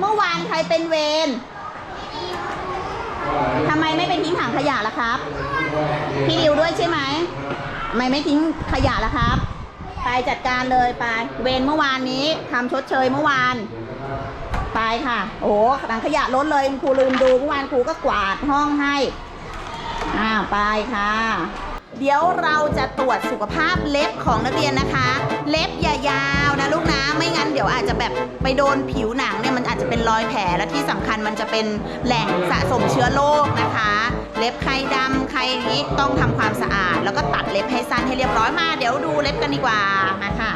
เมื่อวานใครเป็นเวรทำไมไม่ไปทิ้งถังขยะล่ะครับ พี่ดิวด้วยใช่ไหมทำไมไม่ทิ้งขยะล่ะครับ ไปจัดการเลยไป เวรเมื่อวานนี้ทำชดเชยเมื่อวาน ไปค่ะ โอ้หถังขยะล้นเลยครูลืมดูเมื่อวานครูก็กวาดห้องให้อ่าไปค่ะ เดี๋ยวเราจะตรวจสุขภาพเล็บของนักเรียนนะคะ เล็บอย่ายาวนะลูกนะไม่งั้น อาจจะแบบไปโดนผิวหนังเนี่ยมันอาจจะเป็นรอยแผลและที่สำคัญมันจะเป็นแหล่งสะสมเชื้อโรคนะคะ เล็บใครดำใครนี้ต้องทำความสะอาด แล้วก็ตัดเล็บให้สั้นให้เรียบร้อยมา เดี๋ยวดูเล็บกันดีกว่ามาค่ะ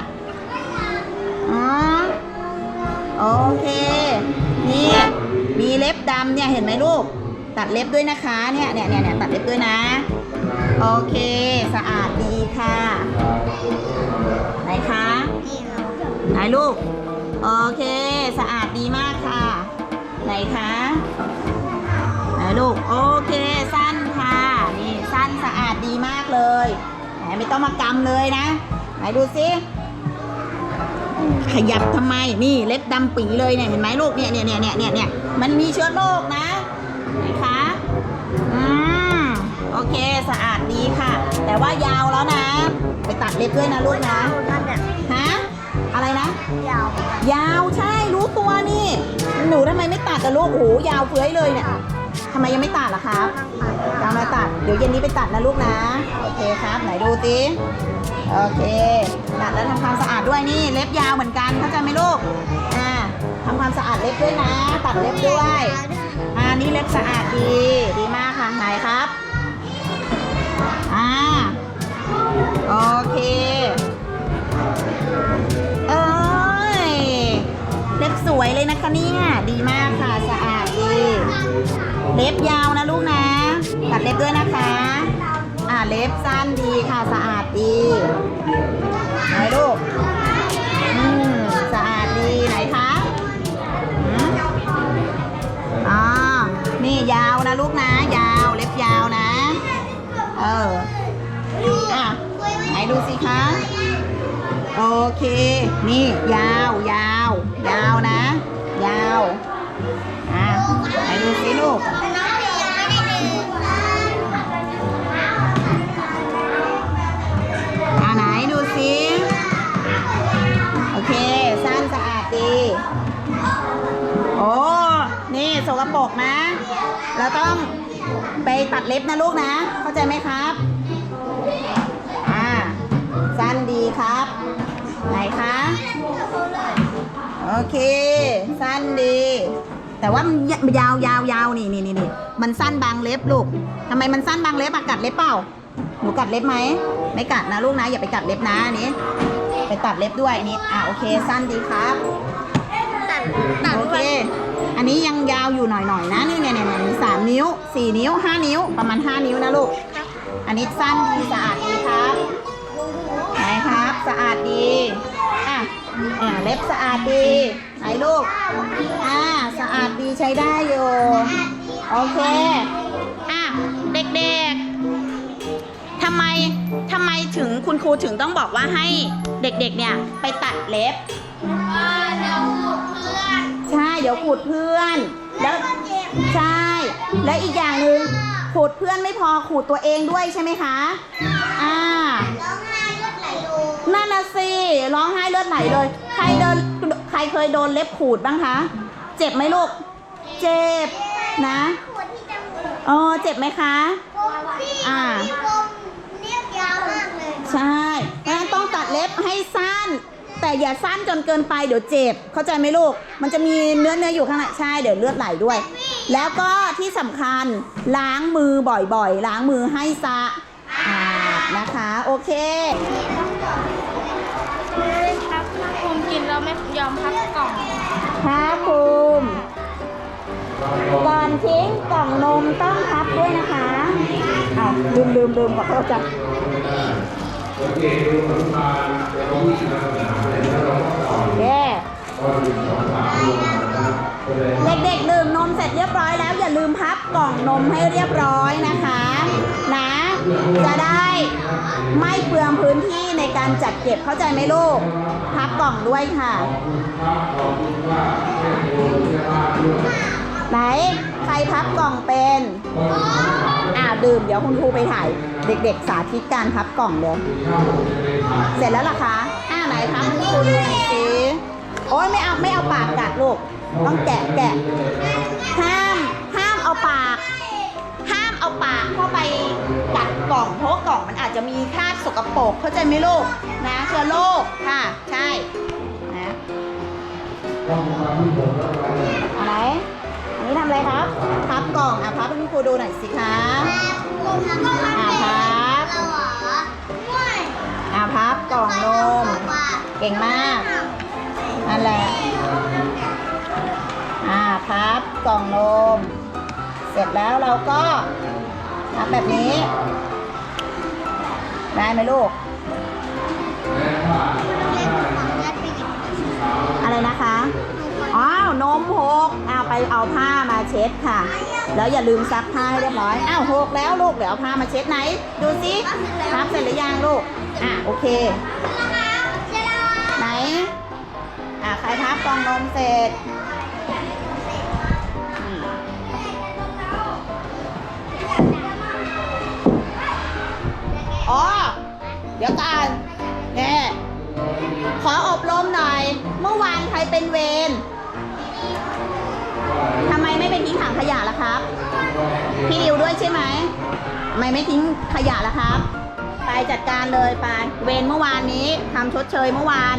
อ๋อโอเคนี่มีเล็บดำเนี่ยเห็นไหมลูกตัดเล็บด้วยนะคะเนี่ยเนี่ยเนี่ยเนี่ยตัดเล็บด้วยนะ โอเค สะอาดดีค่ะ ไหนคะไหนลูก โอเค สะอาดดีมากค่ะ ไหนคะไหนลูก โอเค สั้นค่ะ นี่สั้นสะอาดดีมากเลยไหนไม่ต้องมากำเลยนะ ไหนดูสิขยับทำไม นี่เล็บดำปีเลยเนี่ย เห็นไหมลูกเนี่ยเนี่ยเนี่ยเนี่ยเนี่ยเนี่ยมันมีเชื้อโรคนะไหนคะอืมโอเค สะอาดดีค่ะ แต่ว่ายาวแล้วนะ ไปตัดเล็บด้วยนะลูกนะ นะ ยาวยาวใช่รู้ตัวนี่ หนูทำไมไม่ตัดอะลูกโอ้ยาวเฟื้อยเลยเนี่ยทำไมยังไม่ตัดล่ะครับยังไม่ตัด เดี๋ยวเย็นนี้ไปตัดนะลูกนะ โอเคครับ ไหนดูติโอเค ตัดแล้วทำความสะอาดด้วยนี่ เล็บยาวเหมือนกัน เข้าใจไหมลูก อ่าทำความสะอาดเล็บด้วยนะ ตัดเล็บด้วย อ่า นี่เล็บสะอาดดี ดีมากค่ะ ไหนครับ เนี่ยดีมากค่ะสะอาดดีเล็บยาวนะลูกนะตัดเล็บด้วยนะคะ อ่าเล็บสั้นดีค่ะสะอาดดีไหนลูกอืมสะอาดดีไหนคะอืมอ่านี่ยาวนะลูกนะ ยาวเล็บยาวนะ เอออะไหนดูสิคะโอเค นี่ยาวยาวยาวนะาวอะไหนดูสิลูกอ่าไหนดูสิโอเคสั้นสะอาดดีโอ้นี่สกปรกนะ เราต้องไปตัดเล็บนะลูกนะ เข้าใจไหมครับอ่าสั้นดีครับ ไหนคะ โอเค สั้นดี แต่ว่ามันยาวยาวยาวนี่นี่นี่นี่มันสั้นบางเล็บลูกทำไมมันสั้นบางเล็บอะกัดเล็บเปล่าหนูกัดเล็บไหมไม่กัดนะลูกนะ อย่าไปกัดเล็บนะอันนี้ ไปตัดเล็บด้วยอันนี้อะโอเคสั้นดีครับตัดตัดโอเค อันนี้ยังยาวอยู่หน่อยๆนะนี่เนี่ยเนี่ยเนี่ยสามนิ้วสี่นิ้วห้านิ้วประมาณห้านิ้วนะลูกอันนี้สั้นดีสะอาดดีครับไหนครับ สะอาดดีอะอ่า เล็บสะอาดดีไหนลูก อ่า สะอาดดีใช้ได้อยู่ โอเค อะ เด็กๆทำไมทำไมถึงคุณครูถึงต้องบอกว่าให้เด็กๆ เนี่ยไปตัดเล็บใช่ เดี๋ยวขูดเพื่อน แล้วใช่ และอีกอย่างหนึ่งขูดเพื่อนไม่พอขูดตัวเองด้วยใช่ไหมคะ อ่า นั่นน่ะสิ ร้องไห้เลือดไหลเลย ใครเดินใครเคยโดนเล็บขูดบ้างคะ เจ็บไหมลูก เจ็บนะเออเจ็บไหมคะอ่าใช่เพราะฉะนั้นต้องตัดเล็บให้สั้น แต่อย่าสั้นจนเกินไปเดี๋ยวเจ็บ เข้าใจไหมลูก มันจะมีเนื้อเนื้ออยู่ข้างในใช่เดี๋ยวเลือดไหลด้วย แล้วก็ที่สำคัญล้างมือบ่อยๆ ล้างมือให้สะอาดนะคะ โอเคครับ ผมกินแล้วไม่ยอมพับกล่องพับภูมิก่อนทิ้งกล่องนมต้องพับด้วยนะคะอ้าวลืมลืมลืมขอโทษจ้ะโอเคเด็กๆดื่มนมเสร็จเรียบร้อยแล้ว อย่าลืมพับกล่องนมให้เรียบร้อยนะคะ จะได้ไม่เปลืองพื้นที่ในการจัดเก็บเข้าใจไหมลูก พับกล่องด้วยค่ะ ไหน ใครพับกล่องเป็นอ่าดื่มเดี๋ยวคุณครูไปถ่าย เด็กๆสาธิตการพับกล่องเดี๋ยวเสร็จแล้วล่ะคะอ่าไหนพับคุณครูดูหน่อยสิโอ้ยไม่เอาไม่เอาปากกัดลูก ต้องแกะแกะห้า มันอาจจะมีคราบสกปรกเข้าใจไหมลูกนะเชื้อโรคค่ะ ใช่นะอะไรอันนี้ทำอะไรครับพับกล่องอะพับให้คุณครูดูหน่อยสิคะอะพับอะพับกล่องนมเก่งมากนั่นแหละอ่าพับกล่องนมเสร็จแล้วเราก็ทำแบบนี้ ได้ไหมลูก อะไรนะคะ อ้าว นมหกอ้าวไปเอาผ้ามาเช็ดค่ะ แล้วอย่าลืมซักผ้าให้เรียบร้อย อ้าวหกแล้วลูก เดี๋ยวเอาผ้ามาเช็ดไหน ดูสิพับเสร็จหรือยังลูก อะโอเค ไหน อะใครพับกองนมเสร็จอ๋อ ดี๋ยวก่อนแน่ขออบรมหน่อย เมื่อวานใครเป็นเวรทำไมไม่ไปทิ้งถังขยะล่ะครับ พี่ดิวด้วยใช่ไหมทำไมไม่ทิ้งขยะล่ะครับ ไปจัดการเลยไป เวรเมื่อวานนี้ทำชดเชยเมื่อวาน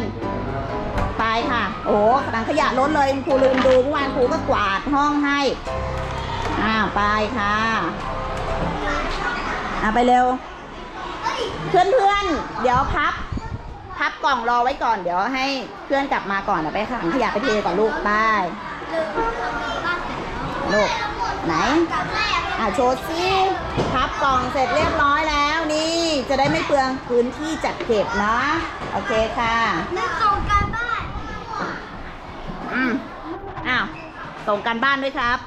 ไปค่ะ โอ้ถังขยะล้นเลยครูลืมดูเมื่อวานครูก็กวาดห้องให้อ่าไปค่ะอ่าไปเร็ว เพื่อนเพื่อนๆเดี๋ยวพับ พับกล่องรอไว้ก่อนเดี๋ยวให้เพื่อนกลับมาก่อนเดี๋ยวไปถังขยะไปเทก่อนลูกไปลูกไหนอะโชว์สิพับกล่องเสร็จเรียบร้อยแล้วนี่ จะได้ไม่เปลืองพื้นที่จัดเก็บนะโอเคค่ะอืมอ้าวส่งการบ้านด้วยครับ